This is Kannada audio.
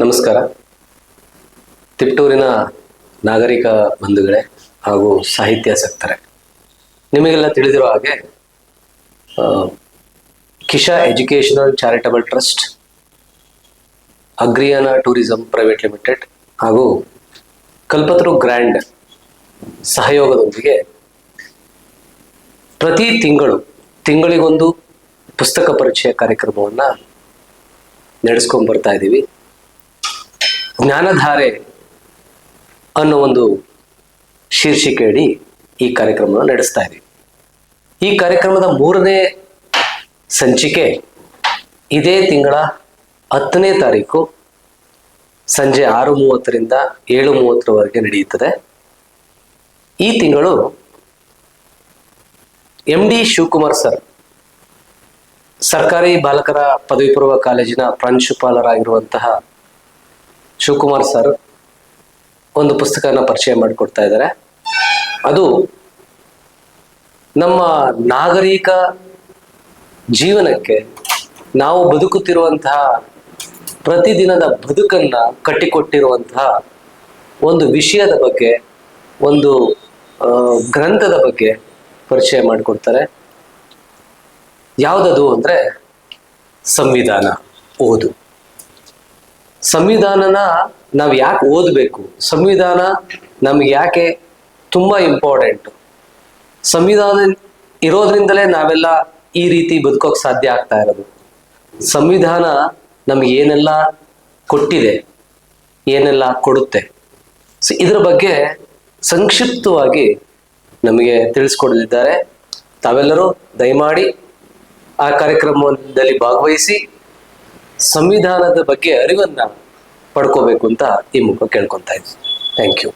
ನಮಸ್ಕಾರ. ತಿಪ್ಟೂರಿನ ನಾಗರಿಕ ಬಂಧುಗಳೇ ಹಾಗೂ ಸಾಹಿತ್ಯಾಸಕ್ತರೇ ನಿಮಗೆಲ್ಲ ತಿಳಿದಿರೋ ಹಾಗೆ Kisha educational charitable trust, Agriyana tourism private limited ಹಾಗೂ ಕಲ್ಪತರು ಗ್ರ್ಯಾಂಡ್ ಸಹಯೋಗದೊಂದಿಗೆ ಪ್ರತಿ ತಿಂಗಳು ತಿಂಗಳಿಗೊಂದು ಪುಸ್ತಕ ಪರಿಚಯ ಕಾರ್ಯಕ್ರಮವನ್ನು ನಡೆಸ್ಕೊಂಡು ಬರ್ತಾ ಇದ್ದೀವಿ ಜ್ಞಾನಧಾರೆ ಅನ್ನೋ ಒಂದು ಶೀರ್ಷಿಕೆಯಡಿ ಈ ಕಾರ್ಯಕ್ರಮವನ್ನು ನಡೆಸ್ತಾ ಇದ್ದೀವಿ. ಈ ಕಾರ್ಯಕ್ರಮದ ಮೂರನೇ ಸಂಚಿಕೆ ಇದೇ ತಿಂಗಳ ಹತ್ತನೇ ತಾರೀಕು ಸಂಜೆ ಆರು ಮೂವತ್ತರಿಂದ ಏಳು ಮೂವತ್ತರವರೆಗೆ ನಡೆಯುತ್ತದೆ. ಈ ತಿಂಗಳು ಎಂ ಡಿ ಶಿವಕುಮಾರ್ ಸರ್, ಸರ್ಕಾರಿ ಬಾಲಕರ ಪದವಿ ಪೂರ್ವ ಕಾಲೇಜಿನ ಪ್ರಾಂಶುಪಾಲರಾಗಿರುವಂತಹ ಶಿವಕುಮಾರ್ ಸರ್ ಒಂದು ಪುಸ್ತಕನ ಪರಿಚಯ ಮಾಡಿಕೊಡ್ತಾ ಇದ್ದಾರೆ. ಅದು ನಮ್ಮ ನಾಗರಿಕ ಜೀವನಕ್ಕೆ ನಾವು ಬದುಕುತ್ತಿರುವಂತಹ ಪ್ರತಿದಿನದ ಬದುಕನ್ನ ಕಟ್ಟಿಕೊಟ್ಟಿರುವಂತಹ ಒಂದು ವಿಷಯದ ಬಗ್ಗೆ, ಒಂದು ಗ್ರಂಥದ ಬಗ್ಗೆ ಪರಿಚಯ ಮಾಡಿಕೊಡ್ತಾರೆ. ಯಾವುದದು ಅಂದ್ರೆ ಸಂವಿಧಾನ ಓದು. ಸಂವಿಧಾನನ ನಾವು ಯಾಕೆ ಓದಬೇಕು? ಸಂವಿಧಾನ ನಮ್ಗೆ ಯಾಕೆ ತುಂಬಾ ಇಂಪಾರ್ಟೆಂಟ್ ಸಂವಿಧಾನ ಇರೋದ್ರಿಂದಲೇ ನಾವೆಲ್ಲ ಈ ರೀತಿ ಬದುಕೋಕ್ ಸಾಧ್ಯ ಆಗ್ತಾ ಇರೋದು. ಸಂವಿಧಾನ ನಮ್ಗೆ ಏನೆಲ್ಲ ಕೊಟ್ಟಿದೆ, ಏನೆಲ್ಲ ಕೊಡುತ್ತೆ? ಸೊ, ಇದ್ರ ಬಗ್ಗೆ ಸಂಕ್ಷಿಪ್ತವಾಗಿ ನಮಗೆ ತಿಳಿಸ್ಕೊಡಲಿದ್ದಾರೆ. ತಾವೆಲ್ಲರೂ ದಯಮಾಡಿ ಆ ಕಾರ್ಯಕ್ರಮದಲ್ಲಿ ಭಾಗವಹಿಸಿ. ಸಂವಿಧಾನದ ಬಗ್ಗೆ ಅರಿವನ್ನ ಪಡ್ಕೋಬೇಕು ಅಂತ ಈ ಮುಖ ಕೇಳ್ಕೊಂತ ಇದ್ದೀನಿ. Thank you